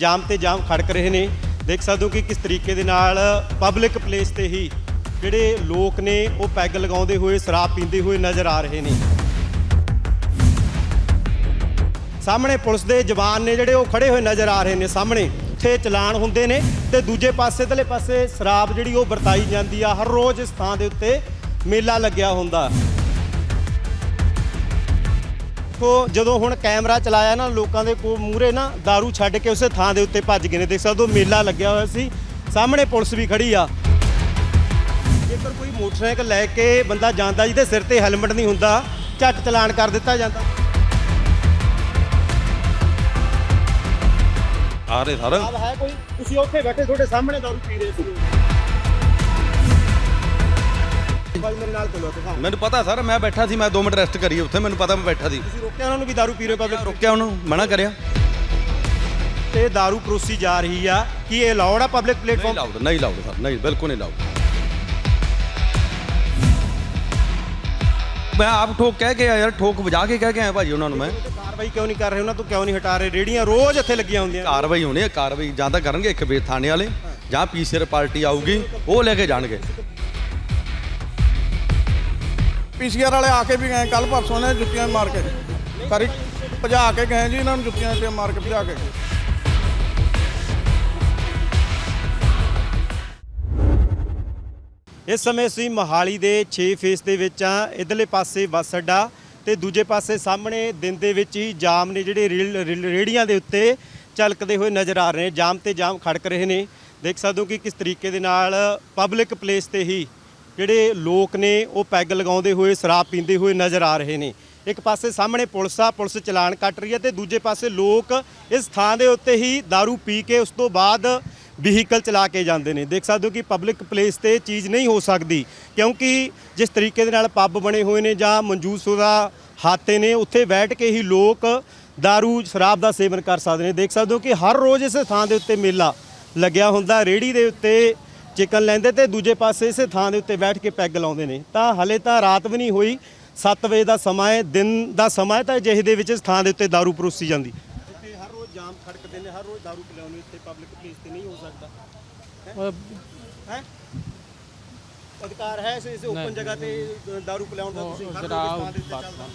ਜਾਮ ਤੇ ਜਾਮ ਖੜਕ ਰਹੇ ਨੇ। ਦੇਖ ਸਕਦੇ ਹੋ ਕਿ ਕਿਸ ਤਰੀਕੇ ਦੇ ਨਾਲ ਪਬਲਿਕ ਪਲੇਸ ਤੇ ਹੀ ਜਿਹੜੇ ਲੋਕ ਨੇ, ਉਹ ਪੈਗ ਲਗਾਉਂਦੇ ਹੋਏ, ਸ਼ਰਾਬ ਪੀਂਦੇ ਹੋਏ ਨਜ਼ਰ ਆ ਰਹੇ ਨੇ। ਸਾਹਮਣੇ ਪੁਲਿਸ ਦੇ ਜਵਾਨ ਨੇ ਜਿਹੜੇ ਉਹ ਖੜੇ ਹੋਏ ਨਜ਼ਰ ਆ ਰਹੇ ਨੇ। ਸਾਹਮਣੇ ਉੱਥੇ ਚਲਾਨ ਹੁੰਦੇ ਨੇ ਤੇ ਦੂਜੇ ਪਾਸੇ, ਤਲੇ ਪਾਸੇ ਸ਼ਰਾਬ ਜਿਹੜੀ ਉਹ ਵਰਤਾਈ ਜਾਂਦੀ ਆ। ਹਰ ਰੋਜ਼ ਇਸ ਥਾਂ ਦੇ ਉੱਤੇ ਮੇਲਾ ਲੱਗਿਆ ਹੁੰਦਾ। ਦੇਖੋ ਜਦੋਂ ਹੁਣ ਕੈਮਰਾ ਚਲਾਇਆ ਨਾ ਲੋਕਾਂ ਦੇ ਕੋ ਮੂਰੇ ਨਾ दारू ਛੱਡ ਕੇ ਉਸੇ ਥਾਂ ਦੇ ਉੱਤੇ ਭੱਜ ਗਏ ਨੇ। ਦੇਖ ਸਕਦੇ ਹੋ ਮੇਲਾ ਲੱਗਿਆ ਹੋਇਆ ਸੀ। ਸਾਹਮਣੇ ਪੁਲਿਸ ਵੀ ਖੜੀ ਆ। ਜੇਕਰ ਕੋਈ ਮੋਟਰਸਾਈਕਲ ਲੈ ਕੇ ਬੰਦਾ ਜਾਂਦਾ ਜਿਹਦੇ ਸਿਰ ਤੇ ਹੈਲਮਟ ਨਹੀਂ ਹੁੰਦਾ ਝੱਟ ਚਲਾਨ ਕਰ ਦਿੱਤਾ ਜਾਂਦਾ। ਆ ਰਹੇ ਸਰ। ਆਹ ਹੈ ਕੋਈ? ਤੁਸੀਂ ਉੱਥੇ ਬੈਠੇ ਤੁਹਾਡੇ ਸਾਹਮਣੇ ਦਾਰੂ ਪੀ ਰਹੇ ਸੀ। ਭਾਈ ਮੇਰੇ ਨਾਲ ਚਲੋ ਦਿਖਾਓ ਮੈਨੂੰ ਪਤਾ ਸਰ ਮੈਂ ਬੈਠਾ ਸੀ ਮੈਂ 2 ਮਿੰਟ ਰੈਸਟ ਕਰੀ ਉੱਥੇ ਮੈਨੂੰ ਪਤਾ ਮੈਂ ਬੈਠਾ ਸੀ ਤੁਸੀਂ ਰੋਕਿਆ ਉਹਨਾਂ ਨੂੰ ਵੀ दारू ਪੀ ਰਹੇ ਪਬਲਿਕ ਰੁਕਿਆ ਉਹਨੂੰ ਮਨਾ ਕਰਿਆ ਤੇ दारू ਪਰੋਸੀ ਜਾ ਰਹੀ ਆ ਕੀ ਇਹ ਅਲਾਉਡ ਆ ਪਬਲਿਕ ਨਹੀਂ ਪਲੇਟਫਾਰਮ ਲਾਉਡ ਨਹੀਂ ਲਾਉਡ ਸਰ ਨਹੀਂ ਬਿਲਕੁਲ ਨਹੀਂ ਲਾਉਡ ਮੈਂ ਆਪ ਠੋਕ ਕਹਿ ਕੇ ਆਇਆ ਯਾਰ ਠੋਕ ਵਜਾ ਕੇ ਕਹਿ ਕੇ ਆਇਆ ਭਾਜੀ ਉਹਨਾਂ ਨੂੰ ਮੈਂ ਕਾਰਵਾਈ ਕਿਉਂ ਨਹੀਂ ਕਰ ਰਹੇ ਉਹਨਾਂ ਤੋਂ ਕਿਉਂ ਨਹੀਂ ਹਟਾ ਰਹੇ ਰੇੜੀਆਂ ਰੋਜ਼ ਇੱਥੇ ਲੱਗੀਆਂ ਹੁੰਦੀਆਂ ਕਾਰਵਾਈ ਹੋਣੀ ਹੈ ਕਾਰਵਾਈ ਜਾਂ ਤਾਂ ਕਰਨਗੇ ਇੱਕ ਵੇ ਥਾਣੇ ਵਾਲੇ ਜਾਂ ਪੀਸੀਆਰ ਪਾਰਟੀ ਆਊਗੀ ਉਹ ਲੈ ਕੇ ਜਾਣਗੇ ਪੀਸੀਆਰ ਵਾਲੇ ਆ ਕੇ ਵੀ ਗਏ ਕੱਲ ਪਰਸੋਂ ਨੇ ਜੁੱਤੀਆਂ ਮਾਰ ਕੇ ਕਰੀ ਭਜਾ ਕੇ ਗਏ ਜੀ, ਇਹਨਾਂ ਨੂੰ ਜੁੱਤੀਆਂ ਤੇ ਮਾਰ ਕੇ ਭਜਾ ਕੇ ਇਸ ਸਮੇਂ ਅਸੀਂ ਮੋਹਾਲੀ ਦੇ 6 ਫੇਸ ਦੇ ਵਿੱਚ ਆ ਇਧਰਲੇ ਪਾਸੇ ਬੱਸ ਅੱਡਾ ਤੇ ਦੂਜੇ ਪਾਸੇ ਸਾਹਮਣੇ ਦਿਨ ਦੇ ਵਿੱਚ ਹੀ ਜਾਮ ਨੇ ਜਿਹੜੇ ਰੇਲ- ਰੇਲ- ਰੇਹੜੀਆਂ ਦੇ ਉੱਤੇ ਚਲਕਦੇ ਹੋਏ ਨਜ਼ਰ ਆ ਰਹੇ ਨੇ, ਜਾਮ ਤੇ ਜਾਮ ਖੜਕ ਰਹੇ ਨੇ। ਦੇਖ ਸਕਦੇ ਹੋ ਕਿ ਕਿਸ ਤਰੀਕੇ ਦੇ ਨਾਲ ਪਬਲਿਕ ਪਲੇਸ ਤੇ ਹੀ ਜਿਹੜੇ ਲੋਕ ਨੇ ਉਹ ਪੈਗ ਲਗਾਉਂਦੇ ਹੋਏ ਸ਼ਰਾਬ ਪੀਂਦੇ ਹੋਏ ਨਜ਼ਰ ਆ ਰਹੇ ਨੇ ਇੱਕ ਪਾਸੇ ਸਾਹਮਣੇ ਪੁਲਿਸ ਆ ਪੁਲਿਸ ਚਲਾਨ ਕੱਟ ਰਹੀ ਹੈ ਤੇ ਦੂਜੇ ਪਾਸੇ ਲੋਕ ਇਸ ਥਾਂ ਦੇ ਉੱਤੇ ਹੀ दारू ਪੀ ਕੇ ਉਸ ਤੋਂ ਬਾਅਦ ਵਹੀਕਲ ਚਲਾ ਕੇ ਜਾਂਦੇ ਨੇ ਦੇਖ ਸਕਦੇ ਹੋ ਕਿ ਪਬਲਿਕ ਪਲੇਸ ਤੇ ਇਹ ਚੀਜ਼ ਨਹੀਂ ਹੋ ਸਕਦੀ ਕਿਉਂਕਿ ਜਿਸ ਤਰੀਕੇ ਦੇ ਨਾਲ ਪੱਬ ਬਣੇ ਹੋਏ ਨੇ ਜਾਂ ਮਨਜੂਸੁਦਾ ਹਾਤੇ ਨੇ ਉੱਥੇ ਬੈਠ ਕੇ ਹੀ ਲੋਕ दारू ਸ਼ਰਾਬ ਦਾ ਸੇਵਨ ਕਰ ਸਕਦੇ ਨੇ ਦੇਖ ਸਕਦੇ ਹੋ ਕਿ ਹਰ ਰੋਜ਼ ਇਸੇ ਥਾਂ ਦੇ ਉੱਤੇ ਮੇਲਾ ਲੱਗਿਆ ਹੁੰਦਾ ਰੇੜੀ ਦੇ ਉੱਤੇ ਚਿਕਨ ਲੈਂਦੇ ਤੇ ਦੂਜੇ ਪਾਸੇ ਇਸੇ ਥਾਂ ਦੇ ਉੱਤੇ ਬੈਠ ਕੇ ਪੈਗ ਲਾਉਂਦੇ ਨੇ ਤਾਂ ਹਲੇ ਤਾਂ ਰਾਤ ਵੀ ਨਹੀਂ ਹੋਈ 7 ਵਜੇ ਦਾ ਸਮਾਂ ਹੈ ਦਿਨ ਦਾ ਸਮਾਂ ਹੈ ਤਾਂ ਅਜਿਹੇ ਦੇ ਵਿੱਚ ਇਸ ਥਾਂ ਦੇ ਉੱਤੇ दारू ਪਰੋਸੀ ਜਾਂਦੀ ਇੱਥੇ ਹਰ ਰੋਜ਼ ਜਾਮ ਖੜਕਦੇ ਨੇ ਹਰ ਰੋਜ਼ दारू ਪਿਲਾਉਂਦੇ ਇੱਥੇ ਪਬਲਿਕ ਪਲੇਸ ਤੇ ਨਹੀਂ ਹੋ ਸਕਦਾ ਹੈ ਅਧਿਕਾਰ ਹੈ ਇਸ ਇਸ ਓਪਨ ਜਗ੍ਹਾ ਤੇ दारू ਪਿਲਾਉਣ ਦਾ ਤੁਸੀਂ ਹਰ ਰੋਜ਼ ਇਸ ਥਾਂ ਦੇ ਉੱਤੇ ਚੱਲਦਾ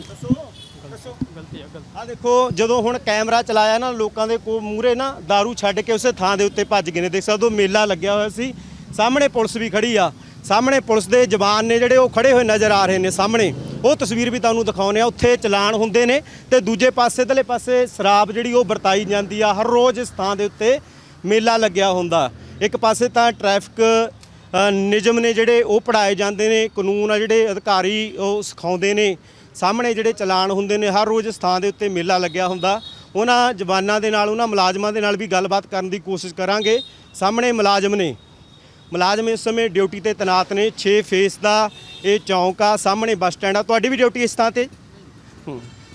ਦੱਸੋ ਦੱਸੋ। ਗਲਤੀ ਆ ਦੇਖੋ ਜਦੋਂ ਹੁਣ ਕੈਮਰਾ ਚਲਾਇਆ ਨਾ ਲੋਕਾਂ ਦੇ ਕੋ ਮੂਰੇ ਨਾ दारू ਛੱਡ ਕੇ ਉਸੇ ਥਾਂ ਦੇ ਉੱਤੇ ਭੱਜ ਗਏ ਨੇ। ਦੇਖ ਸਕਦੇ ਹੋ ਮੇਲਾ ਲੱਗਿਆ ਹੋਇਆ ਸੀ। ਸਾਹਮਣੇ ਪੁਲਿਸ ਵੀ ਖੜੀ ਆ। ਸਾਹਮਣੇ ਪੁਲਿਸ ਦੇ ਜਵਾਨ ਨੇ ਜਿਹੜੇ ਉਹ ਖੜੇ ਹੋਏ ਨਜ਼ਰ ਆ ਰਹੇ ਨੇ ਸਾਹਮਣੇ। ਉਹ ਤਸਵੀਰ ਵੀ ਤੁਹਾਨੂੰ ਦਿਖਾਉਨੇ ਆ। ਉੱਥੇ ਚਲਾਨ ਹੁੰਦੇ ਨੇ ਤੇ ਦੂਜੇ ਪਾਸੇ ਤਲੇ ਪਾਸੇ ਸ਼ਰਾਬ ਜਿਹੜੀ ਉਹ ਵਰਤਾਈ ਜਾਂਦੀ ਆ। ਹਰ ਰੋਜ਼ ਇਸ ਥਾਂ ਦੇ ਉੱਤੇ ਮੇਲਾ ਲੱਗਿਆ ਹੁੰਦਾ। ਇੱਕ ਪਾਸੇ ਤਾਂ ਟ੍ਰੈਫਿਕ ਨਿਯਮ ਨੇ ਜਿਹੜੇ ਉਹ ਪੜਾਏ ਜਾਂਦੇ ਨੇ। ਕਾਨੂੰਨ ਆ ਜਿਹੜੇ ਅਧਿਕਾਰੀ ਉਹ ਸਿਖਾਉਂਦੇ ਨੇ। ਸਾਹਮਣੇ ਜਿਹੜੇ ਚਲਾਨ ਹੁੰਦੇ ਨੇ, ਹਰ ਰੋਜ਼ ਇਸ ਥਾਂ ਦੇ ਉੱਤੇ ਮੇਲਾ ਲੱਗਿਆ ਹੁੰਦਾ। ਉਹਨਾਂ ਜਵਾਨਾਂ ਦੇ ਨਾਲ, ਉਹਨਾਂ ਮੁਲਾਜ਼ਮਾਂ ਦੇ ਨਾਲ ਵੀ ਗੱਲਬਾਤ ਕਰਨ ਦੀ ਕੋਸ਼ਿਸ਼ ਕਰਾਂਗੇ। ਸਾਹਮਣੇ ਮੁਲਾਜ਼ਮ ਨੇ। ਮੁਲਾਜ਼ਮ ਇਸ ਸਮੇਂ ਡਿਊਟੀ ਤੇ ਤੈਨਾਤ ਨੇ। 6 ਫੇਸ ਦਾ ਇਹ ਚੌਂਕ ਆ, ਸਾਹਮਣੇ ਬੱਸ ਸਟੈਂਡ ਆ। ਤੁਹਾਡੀ ਵੀ ਡਿਊਟੀ ਇਸ ਥਾਂ ਤੇ?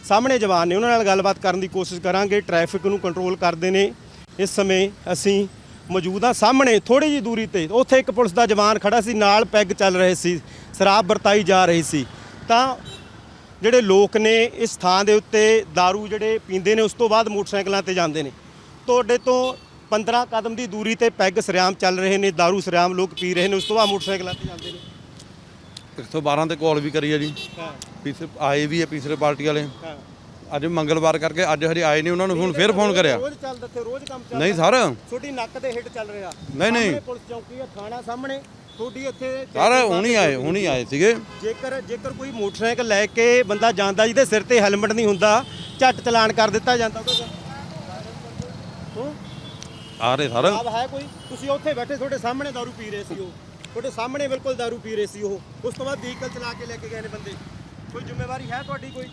ਸਾਹਮਣੇ ਜਵਾਨ ਨੇ, ਉਹਨਾਂ ਨਾਲ ਗੱਲਬਾਤ ਕਰਨ ਦੀ ਕੋਸ਼ਿਸ਼ ਕਰਾਂਗੇ। ਟ੍ਰੈਫਿਕ ਨੂੰ ਕੰਟਰੋਲ ਕਰਦੇ ਨੇ। ਇਸ ਸਮੇਂ ਅਸੀਂ ਮੌਜੂਦ ਆ ਸਾਹਮਣੇ ਥੋੜੀ ਜੀ ਦੂਰੀ ਤੇ। ਉੱਥੇ ਇੱਕ ਪੁਲਿਸ ਦਾ ਜਵਾਨ ਖੜਾ ਸੀ, ਨਾਲ ਪੈਗ ਚੱਲ ਰਹੇ ਸੀ, ਸ਼ਰਾਬ ਵਰਤਾਈ ਜਾ ਰਹੀ ਸੀ। ਤਾਂ ਜਿਹੜੇ ਲੋਕ ਨੇ ਇਸ ਥਾਂ ਦੇ ਉੱਤੇ दारू ਜਿਹੜੇ ਪੀਂਦੇ ਨੇ ਉਸ ਤੋਂ ਬਾਅਦ ਮੋਟਰਸਾਈਕਲਾਂ ਤੇ ਜਾਂਦੇ ਨੇ ਤੁਹਾਡੇ ਤੋਂ 15 ਕਦਮ ਦੀ ਦੂਰੀ ਤੇ ਪੈਗ ਸਰਿਆਮ ਚੱਲ ਰਹੇ ਨੇ दारू ਸਰਿਆਮ ਲੋਕ ਪੀ ਰਹੇ ਨੇ ਉਸ ਤੋਂ ਬਾਅਦ ਮੋਟਰਸਾਈਕਲਾਂ ਤੇ ਜਾਂਦੇ ਨੇ 112 ਤੇ ਕਾਲ ਵੀ ਕਰੀ ਆ ਜੀ ਹਾਂ ਪੀਸੇ ਆਏ ਵੀ ਆ ਪੀਸਰੇ ਪਾਰਟੀ ਵਾਲੇ ਹਾਂ ਅੱਜ ਮੰਗਲਵਾਰ ਕਰਕੇ ਅੱਜ ਹਜੇ ਆਏ ਨਹੀਂ ਉਹਨਾਂ ਨੂੰ ਹੁਣ ਫੇਰ ਫੋਨ ਕਰਿਆ ਰੋਜ਼ ਚੱਲਦਾ ਤੇ ਰੋਜ਼ ਕੰਮ ਚੱਲਦਾ ਨਹੀਂ ਸਰ ਛੋਟੀ ਨੱਕ ਤੇ ਹਿੱਟ ਚੱਲ ਰਿਹਾ ਨਹੀਂ, ਨਹੀਂ। ਸਾਹਮਣੇ ਪੁਲਿਸ ਚੌਕੀ ਹੈ ਥਾਣਾ ਸਾਹਮਣੇ ਤੁਹਾਡੀ ਇੱਥੇ ਸਰ ਹੁਣੀ ਆਏ ਹੁਣੀ ਆਏ ਸੀਗੇ ਜੇਕਰ ਜੇਕਰ ਕੋਈ ਮੋਟਰਸਾਈਕਲ ਲੈ ਕੇ ਬੰਦਾ ਜਾਂਦਾ ਜਿਹਦੇ ਸਿਰ ਤੇ ਹੈਲਮਟ ਨਹੀਂ ਹੁੰਦਾ ਝੱਟ ਚਲਾਨ ਕਰ ਦਿੱਤਾ ਜਾਂਦਾ ਉਹਦਾ ਹੂੰ ਆ ਰਹੇ ਸਰ ਆਪ ਹੈ ਕੋਈ ਤੁਸੀਂ ਉੱਥੇ ਬੈਠੇ ਤੁਹਾਡੇ ਸਾਹਮਣੇ दारू ਪੀ ਰਹੇ ਸੀ ਉਹ ਤੁਹਾਡੇ ਸਾਹਮਣੇ ਬਿਲਕੁਲ दारू ਪੀ ਰਹੇ ਸੀ ਉਹ ਉਸ ਤੋਂ ਬਾਅਦ ਵਹੀਕਲ ਚਲਾ ਕੇ ਲੈ ਕੇ ਗਏ ਨੇ ਬੰਦੇ ਕੋਈ ਜ਼ਿੰਮੇਵਾਰੀ ਹੈ ਤੁਹਾਡੀ ਕੋਈ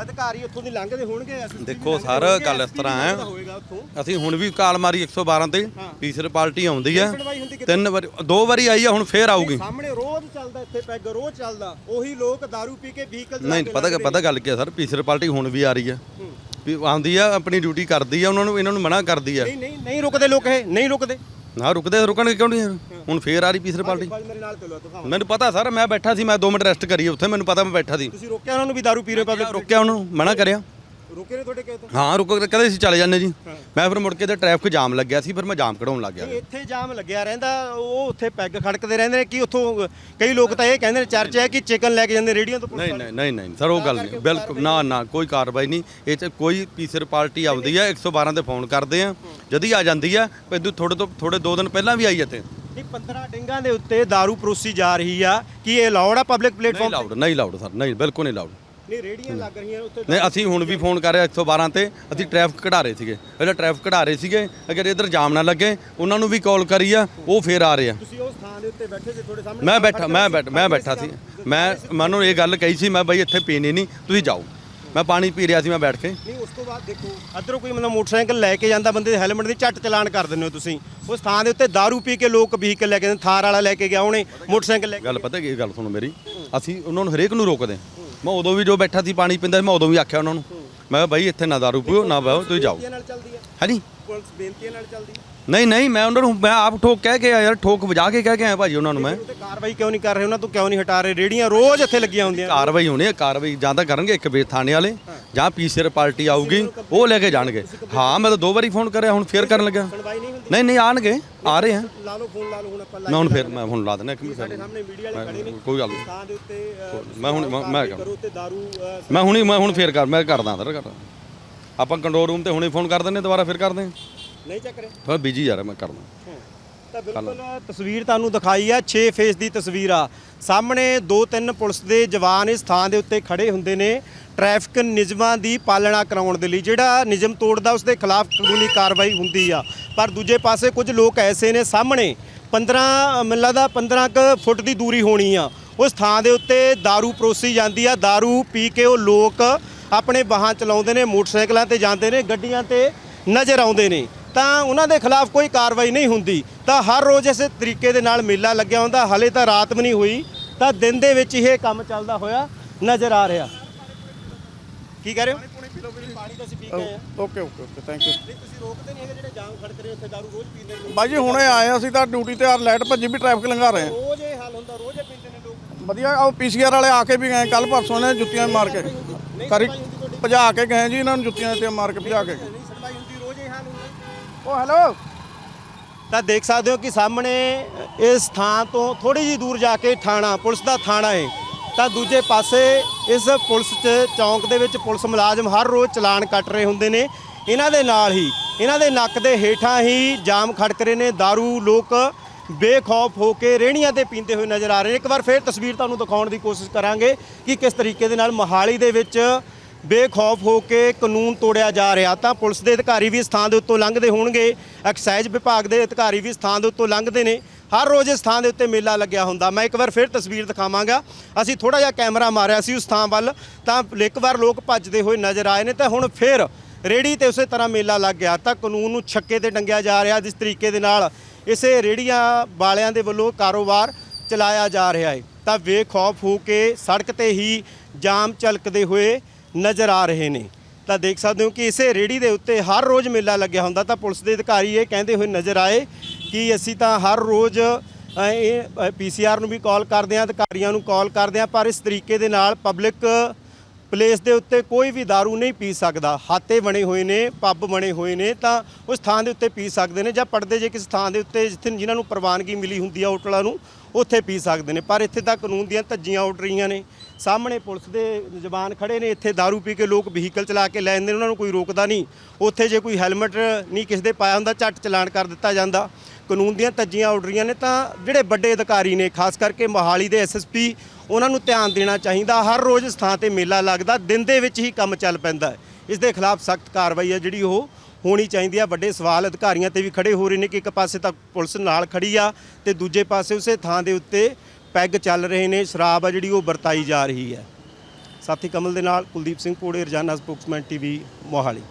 ਅਧਿਕਾਰੀ ਉੱਥੋਂ ਦੀ ਲੰਘਦੇ ਹੋਣਗੇ ਵੀ ਦੇਖੋ ਲੰਘਦੇ ਸਰ, ਹੋਣਗੇ, ਗੱਲ ਇਸ ਤਰ੍ਹਾਂ ਹੈ। ਲੰਘਦਾ ਹੋਏਗਾ ਉੱਥੋਂ। ਅਸੀਂ ਹੁਣ ਵੀ ਕਾਲ ਮਾਰੀ 112 ਤੇ ਹਾਂ। ਪੀਸਰੇ ਪਾਰਟੀ ਆਉਂਦੀ ਆ ਸੁਣਵਾਈ ਹੁੰਦੀ ਕਿਤੇ ਤਿੰਨ ਵਾਰੀ ਦੋ ਵਾਰੀ ਆਈ ਆ ਹੁਣ ਫੇਰ ਆਊਗੀ। ਸਾਹਮਣੇ ਰੋਜ਼ ਚੱਲਦਾ ਇੱਥੇ ਪੈਗ ਰੋਜ਼ ਚੱਲਦਾ। ਉਹੀ ਲੋਕ दारू ਪੀ ਕੇ ਵਹੀਕਲ ਚਲਾ ਨਹੀਂ ਕੇ ਪਤਾ ਲੰਘਦੇ ਪਤਾ ਗੱਲ ਕੀ ਆ ਸਰ? ਪੀਸਰੇ ਪਾਰਟੀ ਹੁਣ ਵੀ ਆ ਰਹੀ ਹੂੰ। ਵੀ ਆਉਂਦੀ ਆ ਆਪਣੀ ਡਿਊਟੀ ਕਰਦੀ ਆ ਉਹਨਾਂ ਨੂੰ ਇਹਨਾਂ ਨੂੰ ਮਨਾ ਕਰਦੀ ਆ। ਨਹੀਂ ਨਹੀਂ ਨਹੀਂ ਰੁਕਦੇ ਲੋਕ ਇਹ ਨਹੀਂ ਰੁਕਦੇ। ਨਾ ਰੁਕਦੇ ਰੁਕਣਗੇ ਕਿਉਂ ਨਹੀਂ ਹੁਣ ਫੇਰ ਆ ਰਹੀ ਪੀਸਰੇ ਪਾਰਟੀ। ਭਾਈ ਮੇਰੇ ਨਾਲ ਚਲੋ ਦਿਖਾਓ। ਮੈਨੂੰ ਪਤਾ ਸਰ ਮੈਂ ਬੈਠਾ ਸੀ ਮੈਂ 2 ਮਿੰਟ ਰੈਸਟ ਕਰੀ ਉੱਥੇ ਮੈਨੂੰ ਪਤਾ ਮੈਂ ਬੈਠਾ ਸੀ। ਤੁਸੀਂ ਰੋਕਿਆ ਉਹਨਾਂ ਨੂੰ ਵੀ दारू ਪੀ ਰਹੇ ਪਬਲਿਕ ਰੁਕਿਆ ਉਹਨੂੰ ਮਨਾ ਕਰਿਆ। ਰੁਕੇ ਨੇ ਤੁਹਾਡੇ ਕਿਤੇ? ਹਾਂ ਰੁਕੋ ਕਹਿੰਦੇ ਅਸੀਂ ਚਲੇ ਜਾਂਦੇ ਜੀ। ਮੈਂ ਫਿਰ ਮੁੜ ਕੇ ਤੇ ਟ੍ਰੈਫਿਕ ਜਾਮ ਲੱਗਿਆ ਸੀ ਫਿਰ ਮੈਂ ਜਾਮ ਕਢਾਉਣ ਲੱਗ ਗਿਆ ਇੱਥੇ ਜਾਮ ਲੱਗਿਆ ਰਹਿੰਦਾ ਉਹ ਉੱਥੇ ਪੈਗ ਖੜਕਦੇ ਰਹਿੰਦੇ ਨੇ ਕਿ ਉੱਥੋਂ ਕਈ ਲੋਕ ਤਾਂ ਇਹ ਕਹਿੰਦੇ ਨੇ ਚਰਚਾ ਹੈ ਕਿ ਚਿਕਨ ਲੈ ਕੇ ਜਾਂਦੇ ਰੇੜੀਆਂ ਤੋਂ ਨਹੀਂ ਨਹੀਂ ਨਹੀਂ ਨਹੀਂ ਸਰ ਉਹ ਗੱਲ ਨਹੀਂ ਬਿਲਕੁਲ ਨਾ ਨਾ ਕੋਈ ਕਾਰਵਾਈ ਨਹੀਂ। ਇਹ ਚ ਕੋਈ ਪੀਸਰ ਪਾਰਟੀ ਆਉਂਦੀ ਹੈ 112 ਤੇ ਫੋਨ ਕਰਦੇ ਆ ਜਦੀ ਆ ਜਾਂਦੀ ਆ ਪੈਦੂ ਥੋੜੇ ਤੋਂ ਥੋੜੇ ਦੋ ਦਿਨ ਪਹਿਲਾਂ ਵੀ ਆਈ ਇੱਥੇ। ਨਹੀਂ 15 ਡਿੰਗਾਂ ਦੇ ਉੱਤੇ दारू ਪਰੋਸੀ ਜਾ ਰਹੀ ਆ ਕੀ ਇਹ ਅਲਾਉਡ ਆ ਪਬਲਿਕ ਨਹੀਂ ਪਲੇਟਫਾਰਮ ਲਾਉਡ ਨਹੀਂ ਲਾਉਡ ਸਰ ਨਹੀਂ ਬਿਲਕੁਲ ਨਹੀਂ ਲਾਉਡ ਨਹੀਂ ਰੇੜੀਆਂ ਲੱਗ ਰਹੀਆਂ ਉੱਤੇ ਨਹੀਂ ਅਸੀਂ ਹੁਣ ਵੀ ਫੋਨ ਕਰ ਰਹੇ 112 ਤੇ। ਅਸੀਂ ਟ੍ਰੈਫਿਕ ਕਢਾ ਰਹੇ ਸੀਗੇ। ਪਹਿਲਾਂ ਟ੍ਰੈਫਿਕ ਕਢਾ ਰਹੇ ਸੀਗੇ ਅਗਰ ਇੱਧਰ ਜਾਮ ਨਾ ਲੱਗੇ ਉਹਨਾਂ ਨੂੰ ਵੀ ਕਾਲ ਕਰੀ ਆ ਉਹ ਫੇਰ ਆ ਰਹੇ ਆ। ਤੁਸੀਂ ਉਸ ਥਾਂ ਦੇ ਉੱਤੇ ਬੈਠੇ ਸੀ ਤੁਹਾਡੇ ਸਾਹਮਣੇ ਮੈਂ ਬੈਠਾ ਮੈਂ ਬੈਠ ਮੈਂ ਬੈਠਾ ਸੀ। ਮੈਂ ਮੈਨੂੰ ਇਹ ਗੱਲ ਕਹੀ ਸੀ ਮੈਂ ਬਈ ਇੱਥੇ ਪੀਣੀ ਨਹੀਂ ਤੁਸੀਂ ਜਾਓ। ਮੈਂ ਪਾਣੀ ਪੀ ਰਿਹਾ ਸੀ ਮੈਂ ਬੈਠ ਕੇ। ਨਹੀਂ ਉਸ ਤੋਂ ਬਾਅਦ ਦੇਖੋ ਅਧਰੋਂ ਕੋਈ ਮਤਲਬ ਮੋਟਰਸਾਈਕਲ ਲੈ ਕੇ ਜਾਂਦਾ ਬੰਦੇ ਦੇ ਹੈਲਮਟ ਦੀ ਝੱਟ ਚਲਾਨ ਕਰ ਦਿੰਦੇ ਹੋ ਤੁਸੀਂ। ਉਸ ਥਾਂ ਦੇ ਉੱਤੇ दारू ਪੀ ਕੇ ਲੋਕ ਵਹੀਕਲ ਲੈ ਕੇ ਜਾਂਦੇ ਥਾਰ ਵਾਲਾ ਲੈ ਕੇ ਗਿਆ ਉਹਨੇ ਮੋਟਰਸਾਈਕਲ ਲੈ ਕੇ ਗੱਲ ਪਤਾ ਕੀ ਗੱਲ ਸੁਣੋ ਮੇਰੀ। ਅਸੀਂ ਉਹਨਾਂ ਨੂੰ ਹਰੇਕ ਨੂੰ ਰੋਕਦੇ ਮੈਂ ਉਦੋਂ ਵੀ ਜੋ ਬੈਠਾ ਸੀ ਪਾਣੀ ਪੀਂਦਾ ਮੈਂ ਉਦੋਂ ਵੀ ਆਖਿਆ ਉਹਨਾਂ ਨੂੰ। ਮੈਂ ਕਿਹਾ ਬਾਈ ਇੱਥੇ ਨਾ ਦਾਰੂ ਪੀਓ ਨਾ ਬਾਓ ਤੁਸੀਂ ਜਾਓ। ਬੇਨਤੀਆਂ ਨਾਲ ਚੱਲਦੀ ਹੈ ਹਾਂਜੀ ਪੁਲਿਸ ਬੇਨਤੀਆਂ ਨਾਲ ਚੱਲਦੀ ਹੈ ਨਹੀਂ ਨਹੀਂ ਮੈਂ ਉਹਨਾਂ ਨੂੰ ਮੈਂ ਆਪ ਠੋਕ ਕਹਿ ਕੇ ਆਇਆ ਯਾਰ ਠੋਕ ਵਜਾ ਕੇ ਕਹਿ ਕੇ ਆਇਆ ਭਾਜੀ ਉਹਨਾਂ ਨੂੰ ਮੈਂ। ਤੇ ਕਾਰਵਾਈ ਕਿਉਂ ਨਹੀਂ ਕਰ ਰਹੇ? ਉਹਨਾਂ ਤੋਂ ਕਿਉਂ ਨਹੀਂ ਹਟਾ ਰਹੇ? ਰੇੜੀਆਂ ਰੋਜ਼ ਇੱਥੇ ਲੱਗੀਆਂ ਹੁੰਦੀਆਂ। ਕਾਰਵਾਈ ਹੋਣੀ ਹੈ ਕਾਰਵਾਈ ਜਾਂ ਤਾਂ ਕਰਨਗੇ ਇੱਕ ਵੇ ਥਾਣੇ ਵਾਲੇ ਜਾਂ ਪੀਸੀਆਰ ਪਾਰਟੀ ਆਊਗੀ ਉਹ ਲੈ ਕੇ ਜਾਣਗੇ। ਹਾਂ ਮੈਂ ਤਾਂ ਦੋ ਵਾਰੀ ਫੋਨ ਕਰਿਆ ਹੁਣ ਫੇਰ ਕਰਨ ਲੱਗਾ ਸੁਣਵਾਈ ਨਹੀਂ ਹੁੰਦੀ। ਨਹੀਂ ਨਹੀਂ ਆਣਗੇ ਆ ਰਹੇ ਆ। ਲਾ ਲਓ ਫੋਨ ਲਾ ਲਓ ਹੁਣ ਆਪਾਂ ਮੈਂ ਹੁਣ ਫੇਰ ਮੈਂ ਹੁਣ ਲਾ ਦੇਣਾ ਇੱਕ ਮਿੰਟ। ਸਾਡੇ ਸਾਹਮਣੇ ਮੀਡੀਆ ਵਾਲੇ ਖੜੇ ਨੇ। ਕੋਈ ਗੱਲ ਨਹੀਂ। ਥਾਂ ਦੇ ਉੱਤੇ ਅਹ, ਮੈਂ ਹੁਣ ਮੈਂ- ਮੈਂ ਕਰੋ ਤੇ दारू ਅਹ, ਮੈਂ ਹੁਣੀ ਮੈਂ ਹੁਣ ਫੇਰ ਕਰ ਮੈਂ ਕਰਦਾ ਸਰ ਕਰਦਾ ਆਪਾਂ ਕੰਟਰੋਲ ਰੂਮ ਤੇ ਹੁਣੇ ਫੋਨ ਕਰ ਦਿੰਦੇ ਦੁਬਾਰਾ ਫੇਰ ਕਰਦੇ ਨਹੀਂ ਚੱਕ ਰਹੇ ਥੋੜਾ ਬਿਜੀ ਯਾਰ ਮੈਂ ਕਰਦਾ ਤਾਂ ਬਿਲਕੁਲ ਤਸਵੀਰ ਤੁਹਾਨੂੰ ਦਿਖਾਈ ਆ 6 ਫੇਸ ਦੀ ਤਸਵੀਰ ਆ ਸਾਹਮਣੇ ਦੋ ਤਿੰਨ ਪੁਲਿਸ ਦੇ ਜਵਾਨ ਇਸ ਥਾਂ ਦੇ ਉੱਤੇ ਖੜੇ ਹੁੰਦੇ ਨੇ ਟ੍ਰੈਫਿਕ ਨਿਯਮਾਂ ਦੀ ਪਾਲਣਾ ਕਰਾਉਣ ਦੇ ਲਈ ਜਿਹੜਾ ਨਿਯਮ ਤੋੜਦਾ ਉਸ ਦੇ ਖਿਲਾਫ ਕਾਨੂੰਨੀ ਕਾਰਵਾਈ ਹੁੰਦੀ ਆ ਪਰ ਦੂਜੇ ਪਾਸੇ ਕੁਝ ਲੋਕ ਐਸੇ ਨੇ ਸਾਹਮਣੇ 15 ਮੈਨੂੰ ਲੱਗਦਾ 15 ਕੁ ਫੁੱਟ ਦੀ ਦੂਰੀ ਹੋਣੀ ਆ ਉਸ ਥਾਂ ਦੇ ਉੱਤੇ दारू ਪਰੋਸੀ ਜਾਂਦੀ ਆ दारू ਪੀ ਕੇ ਉਹ ਲੋਕ ਆਪਣੇ ਵਾਹਨ ਚਲਾਉਂਦੇ ਨੇ ਮੋਟਰਸਾਈਕਲਾਂ ਤੇ ਜਾਂਦੇ ਨੇ ਗੱਡੀਆਂ ਤੇ ਨਜ਼ਰ ਆਉਂਦੇ ਨੇ ਤਾਂ ਉਹਨਾਂ ਦੇ ਖਿਲਾਫ ਕੋਈ ਕਾਰਵਾਈ ਨਹੀਂ ਹੁੰਦੀ। ਤਾਂ ਹਰ ਰੋਜ਼ ਇਸੇ ਤਰੀਕੇ ਦੇ ਨਾਲ ਮੇਲਾ ਲੱਗਿਆ ਹੁੰਦਾ। ਹਲੇ ਤਾਂ ਰਾਤ ਵੀ ਨਹੀਂ ਹੋਈ ਤਾਂ ਦਿਨ ਦੇ ਵਿੱਚ ਇਹ ਕੰਮ ਚੱਲਦਾ ਹੋਇਆ ਨਜ਼ਰ ਆ ਰਿਹਾ। ਕੀ ਕਹਿ ਰਹੇ ਹੋ? ਪਾਣੀ ਤਾਂ ਅਸੀਂ ਪੀ ਆ। Okay okay okay thank you ਨਹੀਂ ਤੁਸੀਂ ਰੋਕਦੇ ਨਹੀਂ ਹੈਗੇ ਜਿਹੜੇ ਜਾਮ ਖੜਕ ਰਹੇ ਉੱਥੇ ਦਾਰੂ ਰੋਜ਼ ਪੀਂਦੇ ਨੇ ਬਾਈ ਜੀ ਹੁਣੇ ਆਏ ਹਾਂ, ਅਸੀਂ ਤਾਂ ਡਿਊਟੀ ਤੇ ਆ ਲਾਈਟ ਭੱਜੀ ਵੀ ਟ੍ਰੈਫਿਕ ਲੰਘਾ ਰਹੇ ਹਾਂ। ਰੋਜ਼ ਇਹ ਹਾਲ ਹੁੰਦਾ ਰੋਜ਼ ਇਹ ਪੀਂਦੇ ਨੇ ਲੋਕ। ਵਧੀਆ ਉਹ ਪੀਸੀਆਰ ਵਾਲੇ ਆ ਕੇ ਵੀ ਗਏ ਕੱਲ ਪਰਸੋਂ ਨੇ ਜੁੱਤੀਆਂ ਮਾਰ ਕੇ। ਕਰੀ ਭਜਾ ਕੇ ਗਏ ਜੀ ਇਹਨਾਂ ਨੂੰ ਜੁੱਤੀਆਂ ਤੇ ਮਾਰ ਕੇ ਭਜਾ ਕੇ ਗਏ। ਨਹੀਂ ਸੁਣਵਾਈ ਹੁੰਦੀ ਰੋਜ਼ ਇਹ ਹਾਲ ਹੁੰਦਾ ਉਹ ਹੈਲੋ ਤਾਂ ਦੇਖ ਸਕਦੇ ਹੋ ਕਿ ਸਾਹਮਣੇ ਇਸ ਥਾਂ ਤੋਂ ਥੋੜੀ ਜੀ ਦੂਰ ਜਾ ਕੇ ਥਾਣਾ, ਪੁਲਿਸ ਦਾ ਥਾਣਾ ਹੈ ਤਾਂ ਦੂਜੇ ਪਾਸੇ ਇਸ ਪੁਲਿਸ 'ਚ ਚੌਂਕ ਦੇ ਵਿੱਚ ਪੁਲਿਸ ਮੁਲਾਜ਼ਮ ਹਰ ਰੋਜ਼ ਚਲਾਨ ਕੱਟ ਰਹੇ ਹੁੰਦੇ ਨੇ। ਇਹਨਾਂ ਦੇ ਨਾਲ ਹੀ, ਇਹਨਾਂ ਦੇ ਨੱਕ ਦੇ ਹੇਠਾਂ ਹੀ ਜਾਮ ਖੜਕ ਰਹੇ ਨੇ दारू ਲੋਕ ਬੇਖੌਫ ਹੋ ਕੇ ਰੇਹੜੀਆਂ ਤੇ ਪੀਂਦੇ ਹੋਏ ਨਜ਼ਰ ਆ ਰਹੇ ਨੇ। ਇੱਕ ਵਾਰ ਫੇਰ ਤਸਵੀਰ ਤੁਹਾਨੂੰ ਦਿਖਾਉਣ ਦੀ ਕੋਸ਼ਿਸ਼ ਕਰਾਂਗੇ ਕਿ ਕਿਸ ਤਰੀਕੇ ਦੇ ਨਾਲ ਮੋਹਾਲੀ ਦੇ ਵਿੱਚ ਬੇਖੌਫ ਹੋ ਕੇ ਕਾਨੂੰਨ ਤੋੜਿਆ ਜਾ ਰਿਹਾ ਤਾਂ ਪੁਲਿਸ ਦੇ ਅਧਿਕਾਰੀ ਵੀ ਇਸ ਥਾਂ ਦੇ ਉੱਤੋਂ ਲੰਘਦੇ ਹੋਣਗੇ। ਐਕਸਾਈਜ਼ ਵਿਭਾਗ ਦੇ ਅਧਿਕਾਰੀ ਵੀ ਇਸ ਥਾਂ ਦੇ ਉੱਤੋਂ ਲੰਘਦੇ ਨੇ। ਹਰ ਰੋਜ਼ ਇਸ ਥਾਂ ਦੇ ਉੱਤੇ ਮੇਲਾ ਲੱਗਿਆ ਹੁੰਦਾ। ਮੈਂ ਇੱਕ ਵਾਰ ਫਿਰ ਤਸਵੀਰ ਦਿਖਾਵਾਂਗਾ। ਅਸੀਂ ਥੋੜਾ ਜਿਹਾ ਕੈਮਰਾ ਮਾਰਿਆ ਸੀ ਉਸ ਥਾਂ ਵੱਲ, ਤਾਂ ਇੱਕ ਵਾਰ ਲੋਕ ਭੱਜਦੇ ਹੋਏ ਨਜ਼ਰ ਆਏ ਨੇ। ਤਾਂ ਹੁਣ ਫਿਰ ਰੇੜੀ ਤੇ ਉਸੇ ਤਰ੍ਹਾਂ ਮੇਲਾ ਲੱਗ ਗਿਆ। ਤਾਂ ਕਾਨੂੰਨ ਨੂੰ ਛੱਕੇ ਤੇ ਡੰਗਿਆ ਜਾ ਰਿਹਾ। ਜਿਸ ਤਰੀਕੇ ਦੇ ਨਾਲ ਇਸੇ ਰੇੜੀਆਂ ਵਾਲਿਆਂ ਦੇ ਵੱਲੋਂ ਕਾਰੋਬਾਰ ਚਲਾਇਆ ਜਾ ਰਿਹਾ ਹੈ। ਤਾਂ ਬੇਖੌਫ ਹੋ ਕੇ ਸੜਕ ਤੇ ਹੀ ਜਾਮ ਚਲਕਦੇ ਹੋਏ ਨਜ਼ਰ ਆ ਰਹੇ ਨੇ। ਤਾਂ ਦੇਖ ਸਕਦੇ ਹੋ ਕਿ ਇਸੇ ਰੇੜੀ ਦੇ ਉੱਤੇ ਹਰ ਰੋਜ਼ ਮੇਲਾ ਲੱਗਿਆ ਹੁੰਦਾ। ਤਾਂ ਪੁਲਿਸ ਦੇ ਅਧਿਕਾਰੀ ਇਹ ਕਹਿੰਦੇ ਹੋਏ ਨਜ਼ਰ ਆਏ ਕਿ ਅਸੀਂ ਤਾਂ ਹਰ ਰੋਜ਼ ਅ, ਇਹ ਪੀਸੀਆਰ ਨੂੰ ਵੀ ਕਾਲ ਕਰਦੇ ਹਾਂ ਅਧਿਕਾਰੀਆਂ ਨੂੰ ਕਾਲ ਕਰਦੇ ਹਾਂ ਪਰ ਇਸ ਤਰੀਕੇ ਦੇ ਨਾਲ ਪਬਲਿਕ ਪਲੇਸ ਦੇ ਉੱਤੇ ਕੋਈ ਵੀ दारू ਨਹੀਂ ਪੀ ਸਕਦਾ। ਹਾਤੇ ਬਣੇ ਹੋਏ ਨੇ ਪੱਬ ਬਣੇ ਹੋਏ ਨੇ ਤਾਂ ਉਸ ਥਾਂ ਦੇ ਉੱਤੇ ਪੀ ਸਕਦੇ ਨੇ ਜਾਂ ਪੜਦੇ ਜੇ ਕਿਸ ਥਾਂ ਦੇ ਉੱਤੇ ਜਿੱਥੇ ਜਿਨ੍ਹਾਂ ਨੂੰ ਪ੍ਰਵਾਨਗੀ ਮਿਲੀ ਹੁੰਦੀ ਆ ਹੋਟਲਾਂ ਨੂੰ ਉੱਥੇ ਪੀ ਸਕਦੇ ਨੇ। ਪਰ ਇੱਥੇ ਤਾਂ ਕਾਨੂੰਨ ਦੀਆਂ ਧੱਜੀਆਂ ਉੱਡ ਰਹੀਆਂ ਨੇ। ਸਾਹਮਣੇ ਪੁਲਿਸ ਦੇ ਜਵਾਨ ਖੜੇ ਨੇ। ਇੱਥੇ दारू ਪੀ ਕੇ ਲੋਕ ਵਹੀਕਲ ਚਲਾ ਕੇ ਲੈ ਜਾਂਦੇ ਨੇ। ਉਹਨਾਂ ਨੂੰ ਕੋਈ ਰੋਕਦਾ ਨਹੀਂ। ਉੱਥੇ ਜੇ ਕੋਈ ਹੈਲਮਟ ਨਹੀਂ ਕਿਸੇ ਦੇ ਪਾਇਆ ਹੁੰਦਾ, ਝੱਟ ਚਲਾਨ ਕਰ ਦਿੱਤਾ ਜਾਂਦਾ। ਕਾਨੂੰਨ ਦੀਆਂ ਧੱਜੀਆਂ ਉੱਡ ਰਹੀਆਂ ਨੇ। ਤਾਂ ਜਿਹੜੇ ਵੱਡੇ ਅਧਿਕਾਰੀ ਨੇ, ਖਾਸ ਕਰਕੇ ਮੋਹਾਲੀ ਦੇ ਐਸਐਸਪੀ ਉਹਨਾਂ ਨੂੰ ਧਿਆਨ ਦੇਣਾ ਚਾਹੀਦਾ। ਹਰ ਰੋਜ਼ ਇਸ ਥਾਂ ਤੇ ਮੇਲਾ ਲੱਗਦਾ। ਦਿਨ ਦੇ ਵਿੱਚ ਹੀ ਕੰਮ ਚੱਲ ਪੈਂਦਾ ਇਸ ਦੇ ਖਿਲਾਫ ਸਖਤ ਕਾਰਵਾਈ ਹੈ ਜਿਹੜੀ ਉਹ ਹੋਣੀ ਚਾਹੀਦੀ ਆ। ਵੱਡੇ ਸਵਾਲ ਅਧਿਕਾਰੀਆਂ ਤੇ ਵੀ ਖੜੇ ਹੋ ਰਹੇ ਨੇ ਕਿ ਇੱਕ ਪਾਸੇ ਤਾਂ ਪੁਲਿਸ ਨਾਲ ਖੜੀ ਆ ਤੇ ਦੂਜੇ ਪਾਸੇ ਉਸੇ ਥਾਂ ਦੇ ਉੱਤੇ ਪੈਗ ਚੱਲ ਰਹੇ ਨੇ। ਸ਼ਰਾਬ ਆ ਜਿਹੜੀ ਉਹ ਵਰਤਾਈ ਜਾ ਰਹੀ ਹੈ। ਸਾਥੀ ਕਮਲ ਦੇ ਨਾਲ ਕੁਲਦੀਪ ਸਿੰਘ ਕੋੜੇ, ਰਜਾਨਾ ਸਪੋਕਸਮੈਨ ਟੀਵੀ, ਮੋਹਾਲੀ।